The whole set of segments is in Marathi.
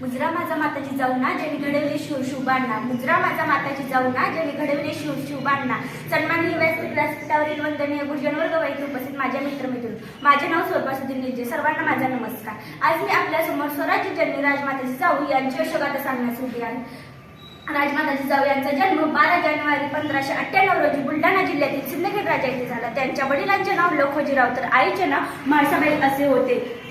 मुजरा माझा माताची जाऊ ना ज्यांनी घडवले शिव शुभांना मुजरा माझा माताची जाऊ ना ज्यांनी घडवले शिव शुभांना सन्माननीय व्यासपीठ व्यासपीठावरील वंदनीय गुरुजनवर्ग वैद्य उपस्थित माझ्या मित्रमित्र माझे नाव स्वरूपा सुधीर निर्जे सर्वांना माझा नमस्कार. आज मी आपल्यासमोर स्वराज्य जननी राजमाताची जाऊ यांची यशोगाथा सांगण्यास उभी आहे. राजमाताजी जाऊ यांचा जन्म बारा जानेवारी पंधराशे अठ्ठ्याण्णव रोजी बुलढाणा जिल्ह्यातील सिंदखेड राजा येथे झाला. त्यांच्या वडिलांचे नाव लखोजीराव तर आईचे नाव म्हाळसाबाई असे होते.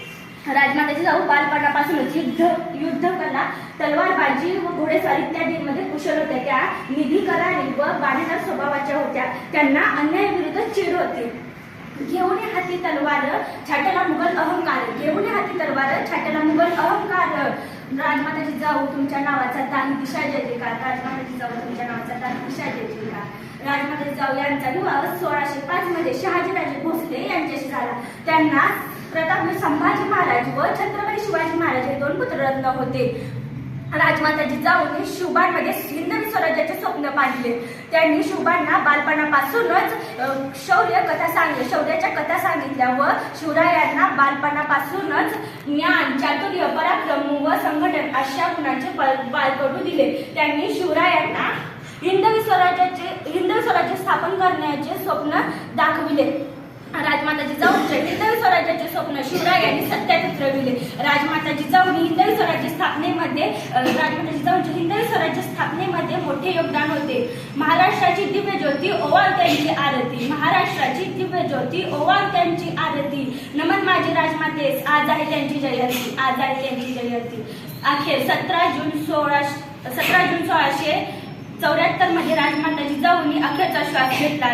राजमाताजी जाऊ बालपणापासूनच युद्ध युद्ध कला तलवारबाजी व घोडेस्वारी इत्यादींमध्ये कुशल होत्या. त्या निधी करारी व बाणेदार स्वभावाच्या होत्या. त्यांना अन्यायाविरुद्ध चिड होते. घेऊन हाती तलवार छाट्याला मुघल अहंकार. घेऊन हाती तलवार छाट्याला मुघल अहंकार. राजमाताची जाऊ तुमच्या नावाचा दाही दिशा जय जयकार राजमाताची जाऊ तुमच्या नावाचा दाही दिशा जय जयकार राजमाताची जाऊ यांचा विवाह सोळाशे पाच मध्ये शहाजीराजे भोसले यांच्याशी झाला. त्यांना प्रताप संभाजी महाराज व छत्रपती शिवाजी महाराज हे दोन पुत्ररत्न होते. राजमाताजी जाऊन शुभांमध्ये हिंदवी स्वराज्याचे स्वप्न पाहिले. त्यांनी शिवबांना बालपणापासूनच शौर्य कथा सांगितल्या शौर्याच्या कथा सांगितल्या व शिवरायांना बालपणापासूनच ज्ञान चातुर्य पराक्रम व संघटन अशा गुणांचे बाल बाळकडू दिले. त्यांनी शिवरायांना हिंदवी स्वराज्याचे हिंदवी स्वराज्य स्थापन करण्याचे स्वप्न दाखविले. राजमाताजी जाऊनच्या हिंदवी स्वराज्याचे स्वप्न शिवराय यांनी सत्यात उतरविले राजमाताजी जाऊन हिंदवी स्वराज्य स्थापनेमध्ये राजमाताजी जाऊनच्या हिंदवी स्वराज्य स्थापनेमध्ये मोठे योगदान होते. महाराष्ट्राची दिव्य ज्योती ओवाळत्यांची आरती. महाराष्ट्राची दिव्य ज्योती ओवाळत्यांची आरती. नमन माझी राजमातेस आज आहे त्यांची जयंती आज आहे त्यांची जयंती. अखेर सतरा जून सोळा सतरा जून सोळाशे चौऱ्याहत्तरमध्ये राजमाताजी जाऊनी अखेरचा श्वास घेतला.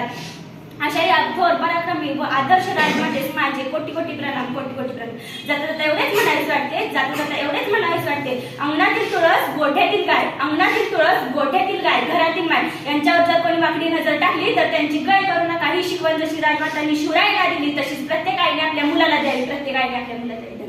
अशा या थोर पराक्रमी व आदर्श राजमातेस माझे कोटी कोटी प्रणाम कोटी कोटी प्रणाम. जाता जाता एवढेच म्हणायच वाटते जाता जाता एवढेच म्हणायच वाटते. अंगणातील तुळस गोठ्यातील गाय अंगणातील तुळस गोठ्यातील गाय घरातील माय. यांच्यावर जर कोणी वाकडी नजर टाकली तर त्यांची गय करू नका ही शिकवण जशी राजमातांनी शिवरायला दिली तशीच प्रत्येक आईने आपल्या मुलाला द्यावी प्रत्येक आईने आपल्या मुलाला द्यावी.